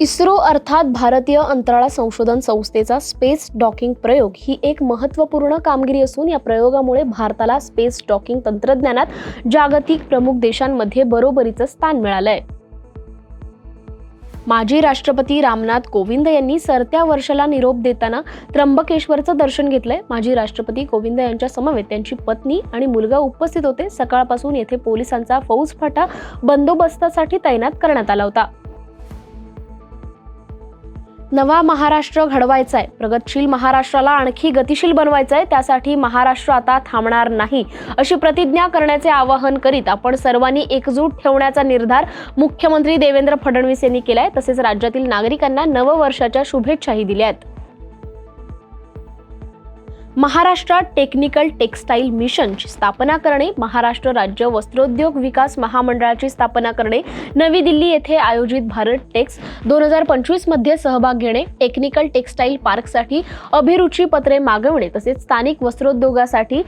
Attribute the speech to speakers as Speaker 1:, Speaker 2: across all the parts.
Speaker 1: इस्रो अर्थात भारतीय अंतराळ संशोधन संस्थेचा स्पेस डॉकिंग प्रयोग ही एक महत्त्वपूर्ण कामगिरी असून या प्रयोगामुळे भारताला स्पेस डॉकिंग तंत्रज्ञानात जागतिक प्रमुख देशांमध्ये बरोबरीचं स्थान मिळालं आहे माजी राष्ट्रपती रामनाथ कोविंद यांनी सरत्या वर्षाला निरोप देताना त्र्यंबकेश्वरचं दर्शन घेतलंय. माजी राष्ट्रपती कोविंद यांच्या समवेत त्यांची पत्नी आणि मुलगा उपस्थित होते. सकाळपासून येथे पोलिसांचा फौजफाटा बंदोबस्तासाठी तैनात करण्यात आला होता. नवा महाराष्ट्र घडवायचा आहे प्रगतशील महाराष्ट्राला आणखी गतिशील बनवायचं आहे त्यासाठी महाराष्ट्र आता थांबणार नाही अशी प्रतिज्ञा करण्याचे आवाहन करीत आपण सर्वांनी एकजूट ठेवण्याचा निर्धार मुख्यमंत्री देवेंद्र फडणवीस यांनी केलाय तसेच राज्यातील नागरिकांना नववर्षाच्या शुभेच्छाही दिल्या आहेत महाराष्ट्रात टेक्निकल टेक्स्टाईल मिशनची स्थापना करणे महाराष्ट्र राज्य वस्त्रोद्योग विकास महामंडळाची स्थापना करणे नवी दिल्ली येथे आयोजित भारत टेक्स दोन हजार पंचवीसमध्ये सहभाग घेणे टेक्निकल टेक्स्टाईल पार्कसाठी अभिरुची पत्रे मागवणे तसेच स्थानिक वस्त्रोद्योगासाठी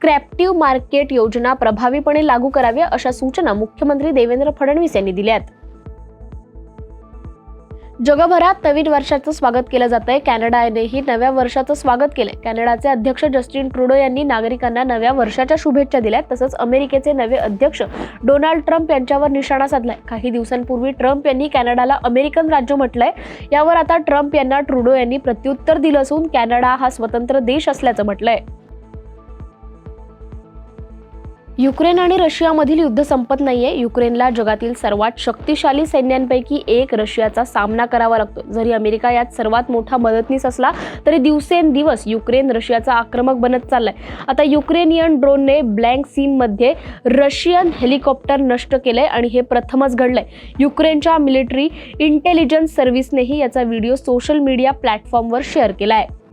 Speaker 1: क्रॅप्टिव्ह मार्केट योजना प्रभावीपणे लागू करावी अशा सूचना मुख्यमंत्री देवेंद्र फडणवीस यांनी दिल्या आहेत जगभरात नवीन वर्षाचं स्वागत केलं जात आहे कॅनडानेही नव्या वर्षाचं स्वागत केलंय. कॅनडाचे अध्यक्ष जस्टिन ट्रुडो यांनी नागरिकांना नव्या वर्षाच्या शुभेच्छा दिल्या तसंच अमेरिकेचे नवे अध्यक्ष डोनाल्ड ट्रम्प यांच्यावर निशाणा साधलाय. काही दिवसांपूर्वी ट्रम्प यांनी कॅनडाला अमेरिकन राज्य म्हटलंय. यावर आता ट्रम्प यांना ट्रुडो यांनी प्रत्युत्तर दिलं असून कॅनडा हा स्वतंत्र देश असल्याचं म्हटलंय. युक्रेन आणि रशियामधील युद्ध संपत नाहीये. युक्रेनला जगातील सर्वात शक्तिशाली सैन्यांपैकी एक रशियाचा सामना करावा लागतो. जरी अमेरिका यात सर्वात मोठा मदतनीस असला तरी दिवसेंदिवस युक्रेन रशियाचा आक्रमक बनत चाललाय. आता युक्रेनियन ड्रोनने ब्लँक सीममध्ये रशियन हेलिकॉप्टर नष्ट केलंय आणि हे प्रथमच घडलंय. युक्रेनच्या मिलिटरी इंटेलिजन्स सर्व्हिसनेही याचा व्हिडिओ सोशल मीडिया प्लॅटफॉर्मवर शेअर केला आहे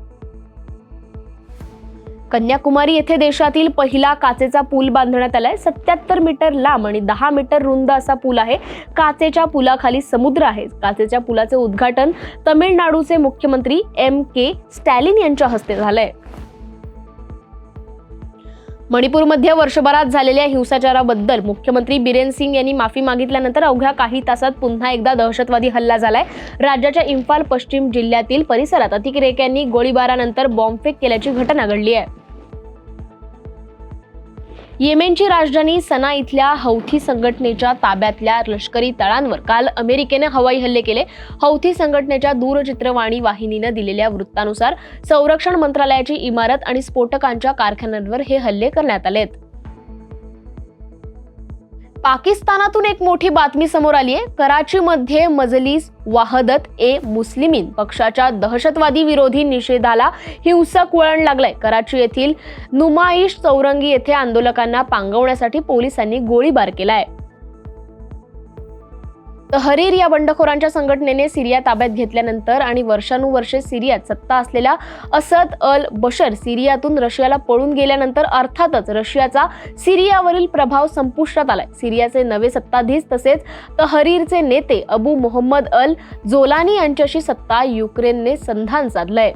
Speaker 1: कन्याकुमारी येथे देशातील पहिला काचेचा पूल बांधण्यात आलाय. सत्याहत्तर मीटर लांब आणि दहा मीटर रुंद असा पूल आहे. काचेच्या पुलाखाली समुद्र आहे. काचेच्या पुलाचे उद्घाटन तमिळनाडूचे मुख्यमंत्री एम के स्टॅलिन यांच्या हस्ते झालंय. मणिपूरमध्ये वर्षभरात झालेल्या हिंसाचाराबद्दल मुख्यमंत्री बिरेन सिंग यांनी माफी मागितल्यानंतर अवघ्या काही तासात पुन्हा एकदा दहशतवादी हल्ला झालाय. राज्याच्या इम्फाल पश्चिम जिल्ह्यातील परिसरात अतिरेक्यांनी गोळीबारानंतर बॉम्बफेक केल्याची घटना घडली आहे. येमेनची राजधानी सना इथल्या हौथी संघटनेच्या ताब्यातल्या लष्करी तळांवर काल अमेरिकेने हवाई हल्ले केले. हौथी संघटनेच्या दूरचित्रवाणी वाहिनीनं दिलेल्या वृत्तानुसार संरक्षण मंत्रालयाची इमारत आणि स्फोटकांच्या कारखान्यांवर हे हल्ले करण्यात आलेत. पाकिस्तानातून एक मोठी बातमी समोर आली आहे कराचीमध्ये मजलिस वाहदत ए मुस्लिमीन पक्षाच्या दहशतवादी विरोधी निषेधाला हिंसक वळण लागलंय. कराची येथील नुमाईश चौरंगी येथे आंदोलकांना पांगवण्यासाठी पोलिसांनी गोळीबार केलाय. तहरीर या बंडखोरांच्या संघटनेने सिरिया ताब्यात घेतल्यानंतर आणि वर्षानुवर्षे सिरियात सत्ता असलेल्या असद अल बशर सिरियातून रशियाला पळून गेल्यानंतर अर्थातच रशियाचा सिरियावरील प्रभाव संपुष्टात आलाय. सिरियाचे नवे सत्ताधीश तसेच तहरीरचे नेते अबू मोहम्मद अल जोलानी यांच्याशी सत्ता युक्रेनने संधान साधलंय.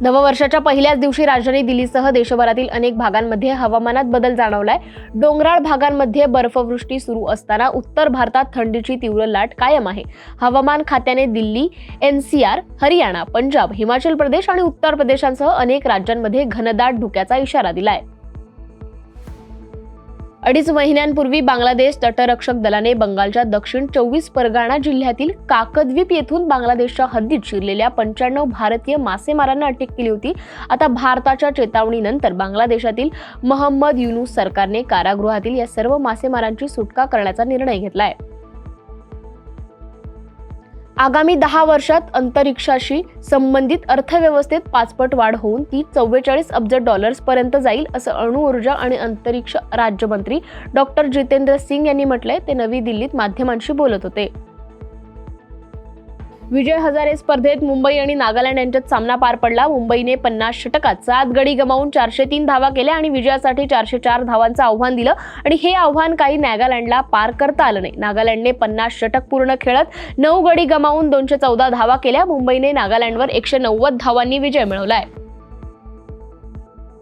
Speaker 1: नववर्षाच्या पहिल्याच दिवशी राजधानी दिल्लीसह देशभरातील अनेक भागांमध्ये हवामानात बदल जाणवलाय. डोंगराळ भागांमध्ये बर्फवृष्टी सुरू असताना उत्तर भारतात थंडीची तीव्र लाट कायम आहे. हवामान खात्याने दिल्ली एनसीआर हरियाणा पंजाब हिमाचल प्रदेश आणि उत्तर प्रदेशांसह अनेक राज्यांमध्ये घनदाट धुक्याचा इशारा दिलाय. अडीच महिन्यांपूर्वी बांगलादेश तटरक्षक दलाने बंगालच्या दक्षिण चोवीस परगाणा जिल्ह्यातील काकद्वीप येथून बांगलादेशच्या हद्दीत शिरलेल्या पंच्याण्णव भारतीय मासेमारांना अटक केली होती. आता भारताच्या चेतावणीनंतर बांगलादेशातील महम्मद युनुस सरकारने कारागृहातील या सर्व मासेमारांची सुटका करण्याचा निर्णय घेतला आहे आगामी दहा वर्षात अंतरिक्षाशी संबंधित अर्थव्यवस्थेत पाचपट वाढ होऊन ती चव्वेचाळीस अब्ज डॉलर्स पर्यंत जाईल असं अणुऊर्जा आणि अंतरिक्ष राज्यमंत्री डॉक्टर जितेंद्र सिंग यांनी म्हटलंय. ते नवी दिल्लीत माध्यमांशी बोलत होते. विजय हजारे स्पर्धेत मुंबई आणि नागालँड यांच्यात सामना पार पडला. मुंबईने पन्नास षटकात सात गडी गमावून चारशे तीन धावा केल्या आणि विजयासाठी चारशे चार धावांचं आव्हान दिलं. आणि हे आव्हान काही नागालँडला पार करता आलं नाही. नागालँडने पन्नास षटक पूर्ण खेळत नऊ गडी गमावून दोनशे चौदा धावा केल्या. मुंबईने नागालँडवर एकशे नव्वद धावांनी विजय मिळवला आहे